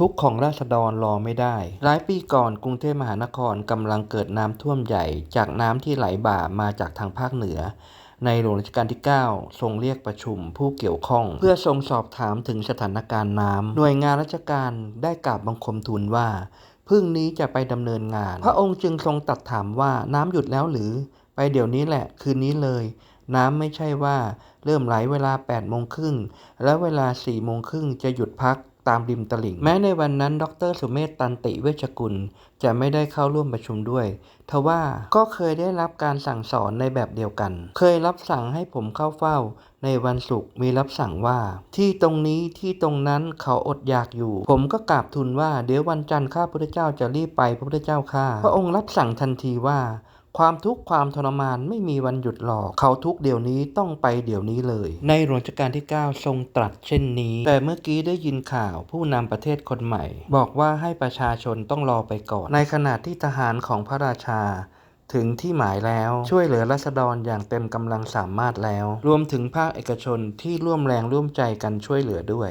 ทุกข์ของราษฎรรอไม่ได้ หลายปีก่อนกรุงเทพมหานครกำลังเกิดน้ำท่วมใหญ่ จากน้ำที่ไหลบ่ามาจากทางภาคเหนือ ในหลวงรัชกาลที่ 9 ทรงเรียกประชุมผู้เกี่ยวข้อง เพื่อทรงสอบถามถึงสถานการณ์น้ำหน่วยงานราชการได้กราบบังคมทูลว่าพรุ่งนี้จะไปดำเนินงาน พระองค์จึงทรงตัดถามว่าน้ำหยุดแล้วหรือ ไปเดี๋ยวนี้แหละคืนนี้เลย น้ำไม่ใช่ว่าเริ่มไหลเวลา8โมงครึ่งแล้วเวลา4โมงครึ่งจะหยุดพัก ตามริมตลิ่ง แม้ในวันนั้น ดร สุเมธตันติเวชกุล จะไม่ได้เข้าร่วมประชุมด้วย ทว่าก็เคยได้รับการสั่งสอนในแบบเดียวกัน เคยรับสั่งให้ผมเข้าเฝ้า ในวันศุกร์มีรับสั่งว่า ที่ตรงนี้ที่ตรงนั้นเขาอดอยากอยู่ ผมก็กราบทูลว่าเดี๋ยววันจันทร์ข้าพุทธเจ้าจะรีบไปพระพุทธเจ้าข้าพระองค์รับสั่งทันทีว่า ความทุกข์ความทรมานไม่มีวันหยุดหรอก เขาทุกข์เดี๋ยวนี้ต้องไปเดี๋ยวนี้เลย ในหลวงรัชกาลที่ 9 ทรงตรัสเช่นนี้ แต่เมื่อกี้ได้ยินข่าวผู้นำประเทศคนใหม่ บอกว่าให้ประชาชนต้องรอไปก่อน ในขณะที่ทหารของพระราชาถึงที่หมายแล้วช่วยเหลือรัษฎรอย่างเต็มกำลังสามารถแล้ว รวมถึงภาคเอกชนที่ร่วมแรงร่วมใจกันช่วยเหลือด้วย